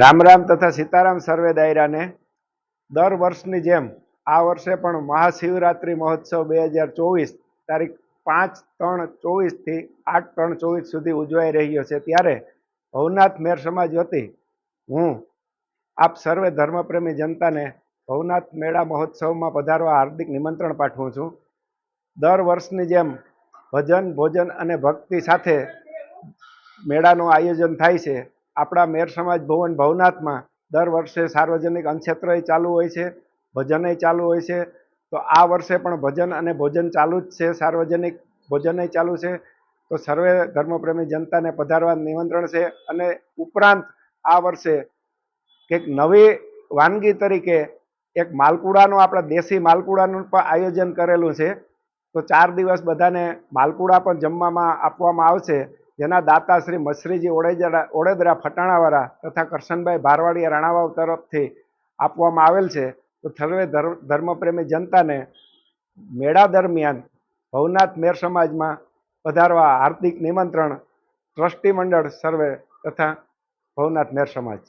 રામ રામ તથા સીતારામ સર્વે દાયરાને. દર વર્ષની જેમ આ વર્ષે પણ મહાશિવરાત્રિ મહોત્સવ બે હજાર ચોવીસ તારીખ પાંચ ત્રણ ચોવીસથી આઠ ત્રણ ચોવીસ સુધી ઉજવાઈ રહ્યો છે. ત્યારે ભવનાથ મેર સમાજ વતી હું આપ સર્વે ધર્મપ્રેમી જનતાને ભવનાથ મેળા મહોત્સવમાં પધારવા હાર્દિક નિમંત્રણ પાઠવું છું. દર વર્ષની જેમ ભજન ભોજન અને ભક્તિ સાથે મેળાનું આયોજન થાય છે. આપણા મેર સમાજ ભવન ભવનાથમાં દર વર્ષે સાર્વજનિક અંક્ષેત્રય ચાલુ હોય છે ભજનય ચાલુ હોય છે. તો આ વર્ષે પણ ભજન અને ભોજન ચાલુ જ છે, સાર્વજનિક ભોજનય ચાલુ છે. તો સર્વે ધર્મપ્રેમી જનતાને પધારવા નિમંત્રણ છે અને ઉપરાંત આ વર્ષે કંઈક નવી વાનગી તરીકે એક માલપુડાનું, આપણા દેશી માલપુડાનું પણ આયોજન કરેલું છે. તો ચાર દિવસ બધાને માલપુડા પણ જમવામાં આપવામાં આવશે. જેના દાતા શ્રી મસરીજી ઓડેજરા ઓડેદરા ફટાણાવાળા તથા કરશનભાઈ ભારવાડીયા રાણાવાવ તરફથી આપવામાં આવેલ છે, તો સર્વે ધર્મ ધર્મપ્રેમી જનતાને મેળા દરમિયાન ભવનાથ મેર સમાજમાં પધારવા હાર્દિક નિમંત્રણ ટ્રસ્ટી મંડળ સર્વે તથા ભવનાથ મેર સમાજ.